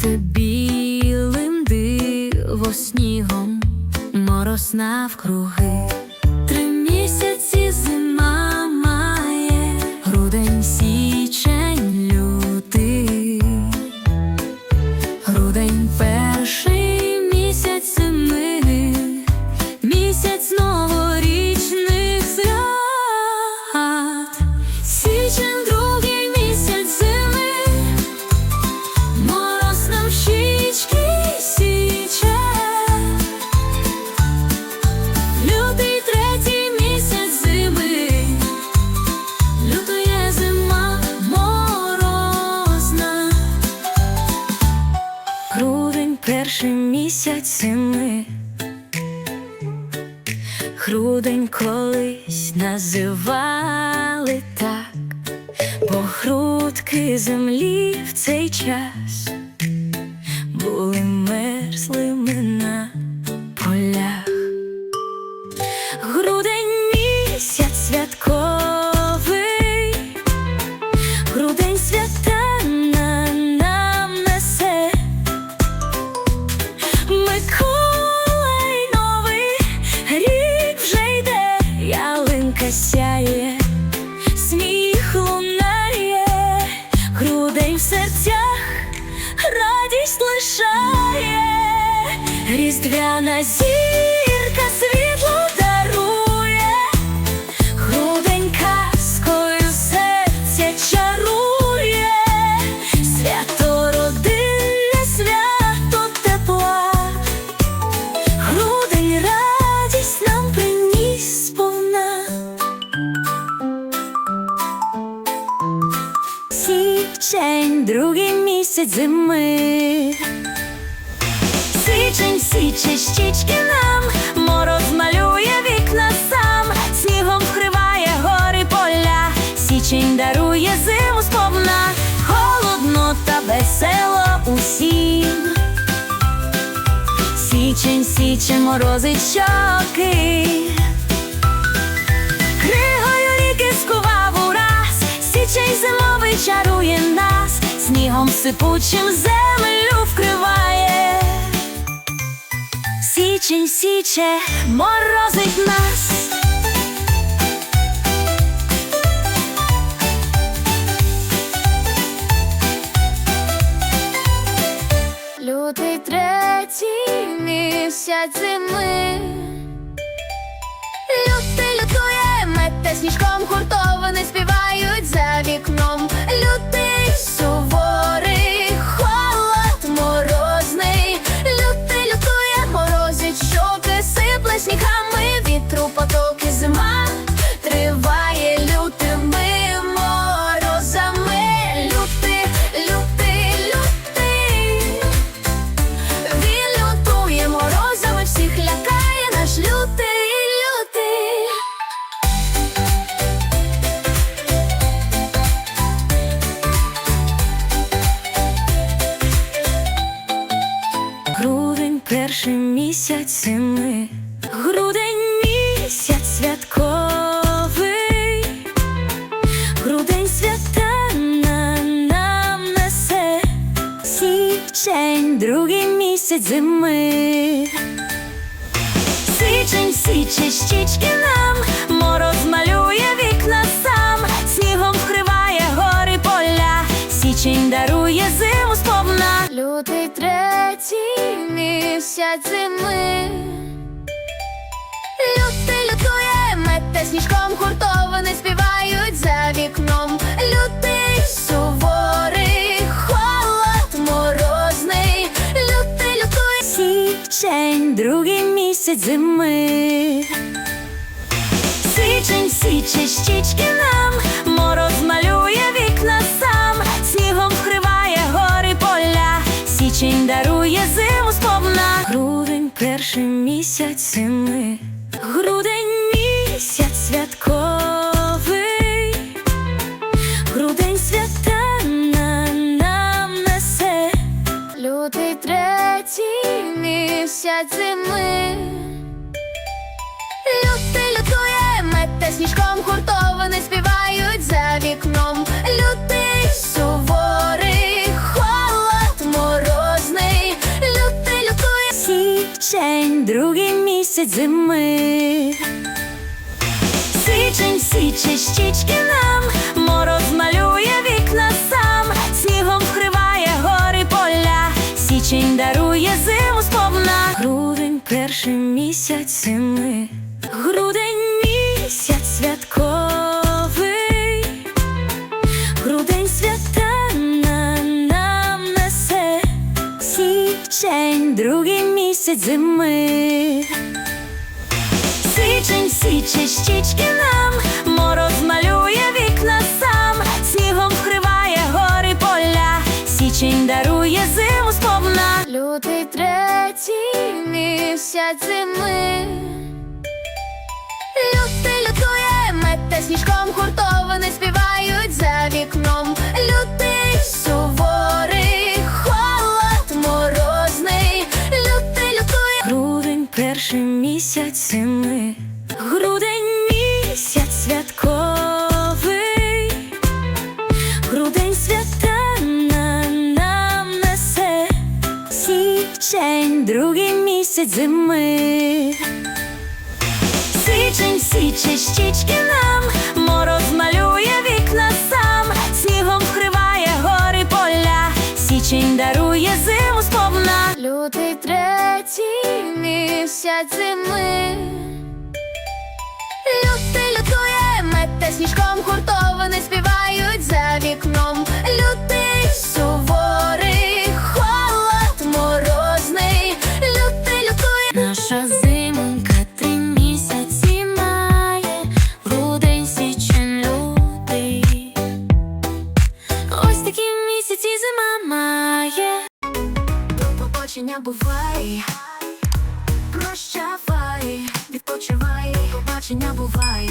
вкрите білим диво снігом, мороз навкруги. Перший місяць зими. Грудень колись називали так, бо грудки землі в цей час були мерзлими різдвяна зірка світло дарує, грудень казкою серця чарує, свято родинне, свято тепла. Грудень радість нам приніс сповна. Січень, другий місяць зими. Січень, січе щічки нам, мороз малює вікна сам, снігом вкриває гори поля, січень дарує зиму сповна, холодно та весело усім. Січень, січень, морозить щоки. Кригою ріки скував ураз, січень зимовий чарує нас, снігом сипучим землю вкриває. Січень, січе, морозить нас. Лютий третій місяць зими. Лютий лютує, мете сніжком гуртовини співають перший місяць зими. Грудень місяць святковий. Грудень свята на нам несе. Січень, другий місяць зими. Січень, січе щічки нам, мороз малює вікна сам, снігом вкриває гори поля, січень дарує третій місяць зими. Лютий лютує, мете сніжком гуртовини співають за вікном. Лютий суворий, холод морозний. Лютий лютує січень, другий місяць зими. Січень, січе щічки нам, свята на нам несе. Лютий третій місяць зими. Лютий лютує, мете сніжком гуртовини співають за вікном. Лютий суворий, холод мороз. Січень, другий місяць зими. Січень, січе щічки нам, місяць зими, грудень місяць святковий, грудень свята на нам несе, січень, другий місяць зими. Січень, січе щічки нам, мороз малює місяць зими. Лютий лютує, мете сніжком гуртовини другий зими. Січень, січе щічки нам, мороз малює вікна сам, снігом вкриває гори поля, січень дарує зиму сповна. Лютий третій місяць зими. Лютий лютує, мете побачення бувай. Прощавай, відпочивай, побачення бувай.